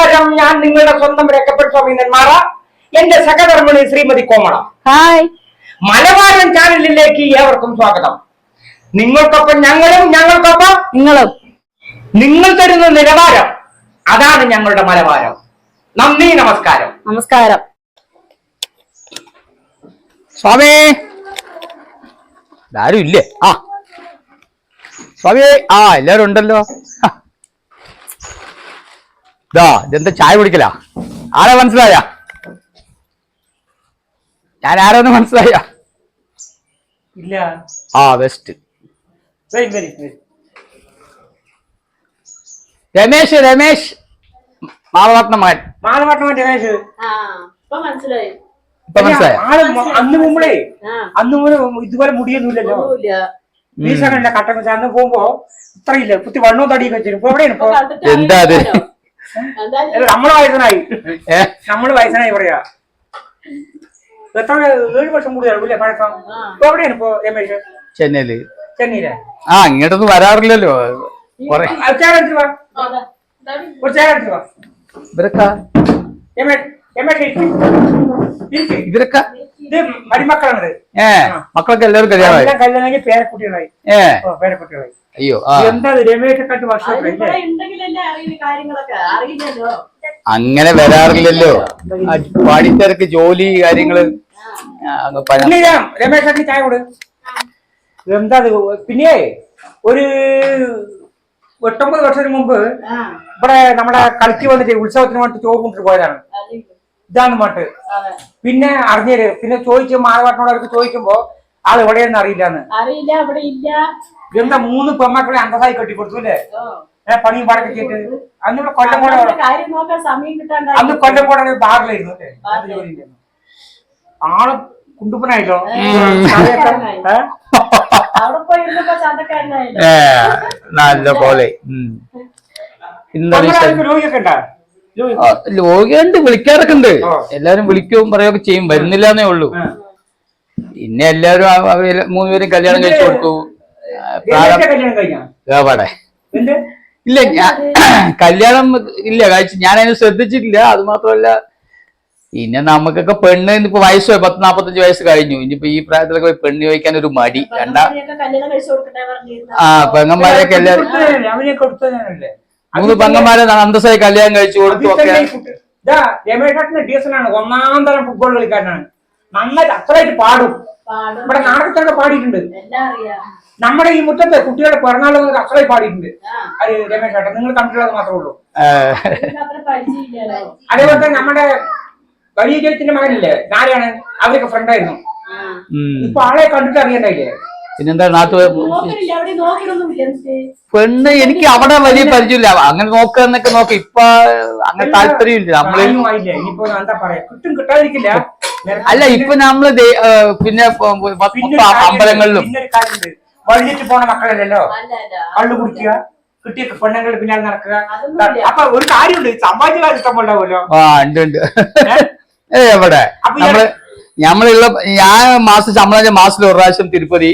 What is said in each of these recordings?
നമസ്കാരം. ഞാൻ നിങ്ങളുടെ സ്വന്തം രക്കപ്പെട്ട സ്വാമി നെന്മാറ എന്റെ സഹധർമ്മിണി ശ്രീമതി കോമള. ഹായ്. മലബാരൻ ചാനലിലേക്ക് ഏവർക്കും സ്വാഗതം. നിങ്ങൾക്കൊപ്പം ഞങ്ങളും ഞങ്ങൾക്കൊപ്പം നിങ്ങളും. നിങ്ങൾ തരുന്ന നിലവാരം. അതാണ് ഞങ്ങളുടെ മലബാരം. നന്ദി നമസ്കാരം. നമസ്കാരം. സ്വാമി. ആരും ഇല്ലേ? ആ. സ്വാമി ആ എല്ലാരും ഉണ്ടല്ലോ. ദാ ഇതെന്താ ചായ കുടിക്കല? ആരെ മനസ്സിലായ? ഞാൻ ആരോന്ന് മനസ്സിലായ? ഇല്ല. ആ വരും. രമേശ് രമേശ്. മാളവട്ടം മകൻ മാനവട്ടം രമേശ്. ആ ഇപ്പൊ മനസ്സിലായി. അന്ന് മുമ്പേ ആ. അന്ന് ഇതുപോലെ മുടിയൊന്നുമില്ലല്ലോ. ഒന്നുമില്ല. വീസകണ്ട കട്ടൻ വെച്ചാൽ അന്ന് പോകുമ്പോ ഇത്രയില്ല കുത്തി വണ്ണോ തടിയൊക്കെ വെച്ചിരുന്നു. ഇപ്പൊ എവിടെയാണ് എന്താ അത്? നമ്മൾ വയസ്സനായി. നമ്മൾ വയസ്സനായി പറയാ. എത്ര ഏഴ് വർഷം കൂടുതലല്ലേ പഴക്കം? ആ. ഇപ്പൊ എവിടെയാണ് ഇപ്പൊ രമേശ് ചെന്നൈയിൽ. ചെന്നൈയിലെ? ആ ഇങ്ങോട്ടൊന്നും വരാറില്ലല്ലോ. ഇവരൊക്കെ? ഏ മക്കളൊക്കെ എല്ലാവരും കല്യാണമായി. കല്യാണം പേരക്കുട്ടികളായി. ഏ. ഓ പേരക്കുട്ടികളായി. അയ്യോ എന്താ അങ്ങനെ വരാറില്ലല്ലോ. പാടിത്തരക്ക് പണിത്തിരക്ക് ജോലി കാര്യങ്ങൾ രമേശ് ചായ കൊടു. എന്താ പിന്നെ ഒരു എട്ടൊമ്പത് വർഷത്തിന് മുമ്പ് ആ. ഇവിടെ നമ്മുടെ കളിക്ക് വന്നിട്ട് ഉത്സവത്തിന് വേണ്ടി ചോറ് കൊണ്ടിട്ട് പോയതാണ്. ഇതാണ് മട്ട് പിന്നെ അറിഞ്ഞത് പിന്നെ ചോദിച്ചു മാറവാട്ടിനോട് അവർക്ക് ചോദിക്കുമ്പോ ആൾ എവിടെയെന്ന് അറിയില്ല അറിയില്ല അവിടെ ഇല്ല. എന്താ മൂന്ന് പെമ്മക്കളെ അന്തസായി കെട്ടിക്കൊടുത്തു അല്ലേ? പണിയും പാടൊക്കെ കേട്ടത് അന്ന് ഇവിടെ കൊല്ലം കൂടെ കാര്യം നോക്കാൻ സമയം കിട്ടാണ്ടായി. അന്ന് കൊല്ലം കൂടെ ബാറിലായിരുന്നു അല്ലേ? ആൾ ഏ. നല്ല പോലെ ലോകിയുണ്ട് വിളിക്കാറൊക്കെ ഉണ്ട്. എല്ലാരും വിളിക്കുകയും പറയുകയൊക്കെ ചെയ്യും. വരുന്നില്ല എന്നേ ഉള്ളൂ. പിന്നെ എല്ലാരും മൂന്നുപേരും കല്യാണം കഴിച്ചു കൊടുത്തു. ഏപാടെ ഇല്ല ഞാൻ കല്യാണം ഇല്ല കഴിച്ചു ഞാൻ അതിന് ശ്രദ്ധിച്ചിട്ടില്ല. അത് മാത്രമല്ല പിന്നെ നമുക്കൊക്കെ പെണ്ണ് ഇപ്പൊ വയസ്സ് പത്ത് നാപ്പത്തഞ്ച് വയസ്സ് കഴിഞ്ഞു. ഇനിയിപ്പോ ഈ പ്രായത്തിലൊക്കെ പോയി പെണ്ണ് ചോദിക്കാൻ ഒരു മടി. രണ്ടാ ആ പെങ്ങന്മാരെയൊക്കെ എല്ലാരും മൂന്ന് പെങ്ങന്മാരെ അന്തസ്സായി കല്യാണം കഴിച്ചു കൊടുത്തു ഒക്കെ ഒന്നാം തരം ഫുട്ബോൾ കളിക്കാരനാണ്. നന്നായിട്ട് അത്രയായിട്ട് പാടും. നമ്മുടെ ഇവിടെ നാടകത്തൊക്കെ പാടിയിട്ടുണ്ട്. എല്ലാം അറിയാം? നമ്മുടെ ഈ മുറ്റത്തെ കുട്ടികളുടെ പിറന്നാളുകൾ അത്രയും പാടിയിട്ടുണ്ട്. അത് രമേശ് ചേട്ടൻ നിങ്ങൾ കണ്ടിട്ടുള്ളത് മാത്രമേ ഉള്ളൂ അതേപോലെ തന്നെ നമ്മുടെ വലിയ ജയത്തിന്റെ മകനില്ലേ നാരായണൻ അവരൊക്കെ ഫ്രണ്ടായിരുന്നു. ഇപ്പൊ ആളെ കണ്ടിട്ട് അറിയണ്ടായില്ലേ? പിന്നെന്താ നാട്ടു പെണ്ണ് എനിക്ക് അവിടെ വലിയ പരിചയമില്ല. അങ്ങനെ നോക്കുക എന്നൊക്കെ നോക്കാം. ഇപ്പൊ അങ്ങനെ താല്പര്യമില്ല. നമ്മൾ ഇനിയിപ്പോ എന്താ പറയാ? കിട്ടും കിട്ടാതിരിക്കില്ല. അല്ല ഇപ്പൊ നമ്മൾ പിന്നെ. അമ്പലങ്ങളിലും. വഴിയിട്ട് പോണ മക്കളല്ലല്ലോ? കള്ളു കുടിക്കുക കിട്ടിയ പെണ്ണുങ്ങളുടെ പിന്നാലെ നടക്കുക. അപ്പൊ ഒരു കാര്യമുണ്ട് സമ്പാദിക്കാൻ ഇഷ്ടമുണ്ടാവുമല്ലോ? ആ ഉണ്ട് ഉണ്ട്. ഏ? എവിടെ? നമ്മൾ നമ്മളുള്ള ഞാൻ മാസം ശമ്പളം മാസത്തിൽ ഒരു പ്രാവശ്യം തിരുപ്പതി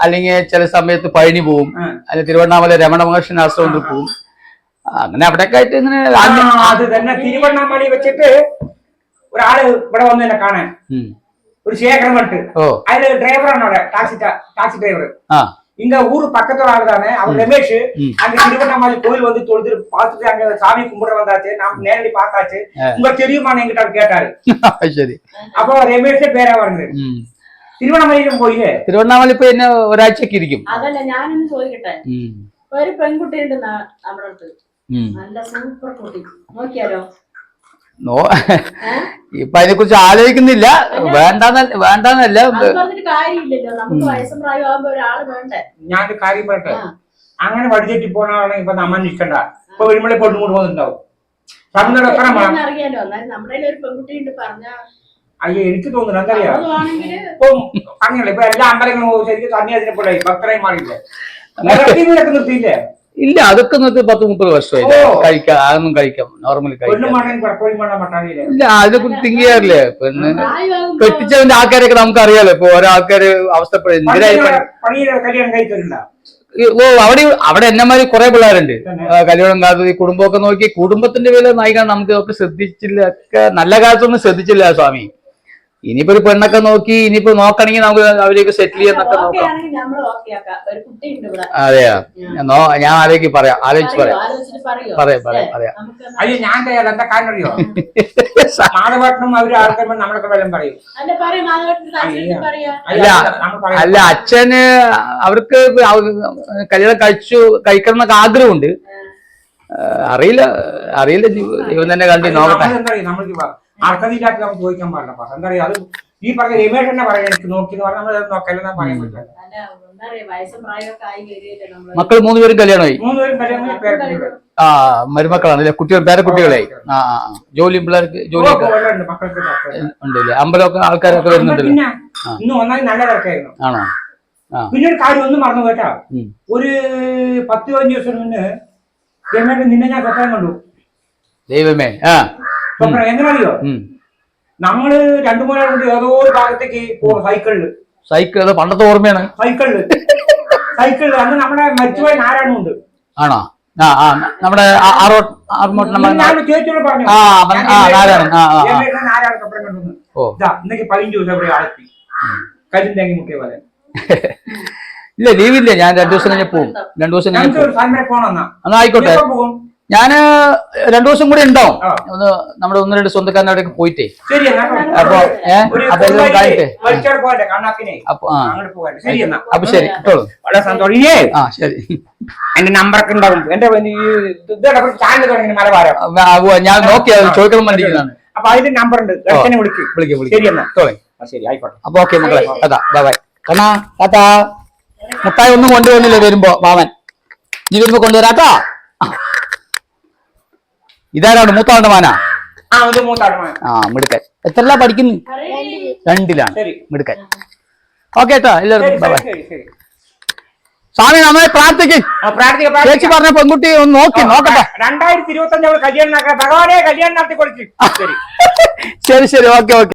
അല്ലെങ്കിൽ ചില സമയത്ത് പഴനി പോവും. അല്ലെങ്കിൽ തിരുവണ്ണാമല രമണ മഹർഷി ആശ്രമത്തിൽ പോവും. അങ്ങനെ അവിടെയൊക്കെ ആയിട്ട് ഇങ്ങനെ അത് തന്നെ. തിരുവണ്ണാമലി വെച്ചിട്ട് ഒരാള് ഇവിടെ വന്നു എന്നെ കാണാൻ ഉം. ഒരു ശേഖരം പറഞ്ഞിട്ട് ഓ അതില് ഡ്രൈവറാണ് അവിടെ ടാക്സി ടാക്സി டிரைவர் ആ இங்க ஊரு பக்கத்துல ஆளு தானே அவர் ரமேஷ் ம். அங்க திருவண்ணாமலை கோயில் வந்து தொழுது பார்த்துட்டு அங்க சாமி கும்பிட வந்தாச்சு நாம் நேரடி பார்த்தாச்சு உங்களுக்கு தெரியுமான்னு என்கிட்ட அவர் கேட்டாரு ശരി அப்போ രമേഷ് പേരാ പറഞ്ഞത് ഉം. തിരുവണ്ണാമലയിലും പോയില്ലേ തിരുവണ്ണാമല ഇപ്പൊ പിന്നെ ഒരാഴ്ചക്ക് ഇരിക്കും അതല്ല ഞാനൊന്ന് ചോദിക്കട്ടെ ഉം. ഒരു പെൺകുട്ടി ഉണ്ട് ന- നമ്മുടെ അടുത്ത് ഉം. നല്ല സൂപ്പർ കുട്ടി നോക്കിയാലോ നോ. ഇപ്പൊ അതിനെ കുറിച്ച് ആലോചിക്കുന്നില്ല വേണ്ടെന്ന വേണ്ടെന്നല്ല. ഞാനൊരു കാര്യം പറയട്ടെ. അങ്ങനെ വഴിതെറ്റി പോണാണ് ഇപ്പൊ നമ്മ നിൽക്കണ്ട ഇപ്പൊ വരുമ്പോഴേ പെണ്ണു കൊണ്ട് പോകുന്നുണ്ടാവും അയ്യോ എനിക്ക് തോന്നുന്നു എന്തറിയാ? ഇപ്പൊ അങ്ങനെയല്ലേ. ഇപ്പൊ എല്ലാ അമ്പലങ്ങളും ശരിക്കും അതിനെ പോലെ ഭക്തരായി മാറിയില്ലേ? നിർത്തിയില്ലേ? ഇല്ല അതൊക്കെ നിർത്തി പത്ത് മുപ്പത് വർഷമായി. കഴിക്കാം അതൊന്നും കഴിക്കാം. നോർമലി കഴിക്കാം. ഇല്ല അതിനെ കുറിച്ച് തിങ്ക് ചെയ്യാറില്ലേ പെണ്ണ് കെട്ടിച്ചതിന്റെ കെട്ടിച്ചവന്റെ ആൾക്കാരൊക്കെ നമുക്ക് അറിയാലോ ഇപ്പൊ ഓരോ ആൾക്കാര് അവസ്ഥപ്പെടും ഓ അവിടെ അവിടെ എന്നമാതിരി കുറെ പിള്ളേരുണ്ട്. കല്യാണം കാലത്ത് ഈ കുടുംബമൊക്കെ നോക്കി കുടുംബത്തിന്റെ വില നയിക്കാൻ നമുക്ക് ഒക്കെ ശ്രദ്ധിച്ചില്ല. ഒക്കെ നല്ല കാലത്തൊന്നും ശ്രദ്ധിച്ചില്ല സ്വാമി. ഇനിയിപ്പോ ഒരു പെണ്ണൊക്കെ നോക്കി ഇനിയിപ്പോ നോക്കണെങ്കിൽ നമുക്ക് അവരെയൊക്കെ സെറ്റിൽ ചെയ്യാന്നൊക്കെ നോക്കാം. അതെയോ നമ്മൾ ഓക്കെ ആക്കാം ഒരു കുട്ടിയുണ്ട് ഇവിടെ. അതെയാ? ഞാൻ ആലോചിക്ക് പറയാം ആലോചിച്ച് പറയോ പറയാം. ആലോചിച്ചിട്ട് പറയോ. പറയാം, പറയാം, പറയാം. അയ്യോ ഞാൻ തയ്യാറ എന്താ കാരണം അറിയോ? മാധവട്ടനും അവർ ആൾക്കാർ നമ്മളൊക്കെ വല്ലതും പറയും. അല്ല അല്ല, അല്ല അച്ഛന് അവർക്ക് അവ- കല്യാണം കഴിച്ചു കഴിക്കണം എന്നൊക്കെ ആഗ്രഹമുണ്ട് അറിയില്ല അറിയില്ല ഇവൻ ദൈവം തന്നെ കണ്ടി നോക്കട്ടെ. അർഹതയില്ലാത്ത നമുക്ക് ചോദിക്കാൻ പാടില്ല പാ. എന്താ പറയാ അത് ഈ പറഞ്ഞ രമേഷ് തന്നെ പറയാം എനിക്ക് നോക്കി എന്ന് പറഞ്ഞാൽ നമ്മൾ നോക്കല്ലെന്നാ പറയാൻ പറ്റില്ല മക്കൾ മൂന്ന് പേരും കല്യാണമായി. ആ മരുമക്കളാണ് അല്ലെ? കുട്ടികൾ പേരെ കുട്ടികളെ ആ ആ. ജോലി പിള്ളേർക്ക് ജോലിയൊക്കെ തർക്കം. ഉണ്ടല്ലേ? അമ്പലമൊക്കെ ആൾക്കാരൊക്കെ വരുന്നുണ്ടല്ലോ? ആണോ? പിന്നെ ഒരു കാര്യം ഒന്നും മറന്നു കേട്ടാ. ഒരു പത്ത് പതിനഞ്ച് ദിവസം മുന്നേ നിന്നെ ഞാൻ കൊട്ടാൻ കണ്ടു. ദൈവമേ ആ. ഉം. നമ്മൾ രണ്ടു മൂന്നാൾ കൂടി ഏതോ ഒരു ഭാഗത്തേക്ക് സൈക്കിളിൽ. സൈക്കിൾ അത് പണ്ടത്തെ ഓർമ്മയാണ്. സൈക്കിളിൽ. സൈക്കിളിൽ. അന്ന് നമ്മുടെ മരിച്ചുപോയ നാരായണമുണ്ട്. ആണോ? ആ ആ നമ്മുടെ ഇല്ല ലീവില്ല. ഞാൻ രണ്ടു ദിവസം കഴിഞ്ഞ പോകും രണ്ടു ദിവസം കഴിഞ്ഞ് പോവും. എന്നാ. ആയിക്കോട്ടെ. പോകും? ഞാൻ രണ്ടു ദിവസം കൂടി ഉണ്ടാവും. ഒന്ന് നമ്മുടെ ഒന്ന് രണ്ട് സ്വന്തക്കാരന്റെ അവിടേക്ക് പോയിട്ടേ. അപ്പൊ ഏഹ് അപ്പൊ ആ. ശരി എന്നാ. അപ്പൊ ശരി ഇട്ടോളൂ വളരെ സന്തോഷം. ആ ശരി. എന്റെ നമ്പറൊക്കെ ഉണ്ടാവും. എന്റെ ചാനൽ മലബാരം. ഞാൻ നോക്കി ചോദിക്കാൻ ചോദിക്കണം വേണ്ടിയിരിക്കുന്നതാണ് അപ്പൊ അതിന്റെ നമ്പർ ഉണ്ട്. എന്നെ വിളിക്കും. വിളിക്കാം ശരി വിളിക്കാം എന്നാ ആ, ശരി ആയിക്കോട്ടെ. അപ്പൊ ഓക്കെ മക്കളെ. Bye bye. കണ്ണാ താത്താ. മുട്ടായി ഒന്നും കൊണ്ടുവന്നില്ല വരുമ്പോ മാമൻ നീ വരുമ്പോ കൊണ്ടുവരാട്ടോ. ഇതാരാണ് മൂത്താളുടെ മാന? ആ മിടുക്കൻ. എത്രല്ല പഠിക്കുന്നു. രണ്ടിലാണ്. മിടുക്കൻ. ഓക്കെ എല്ലാവർക്കും ബൈ സ്വാമി നമ്മളെ പ്രാർത്ഥിക്കും. ചേച്ചി പറഞ്ഞ പെൺകുട്ടി ഒന്ന് നോക്കി നോക്കട്ടെ. രണ്ടായിരത്തി ഇരുപത്തി അഞ്ച് കല്യാണം ഭഗവാനെ കല്യാണം നടത്തി കൊടുക്കും ശരി ശരി ഓക്കെ ഓക്കെ.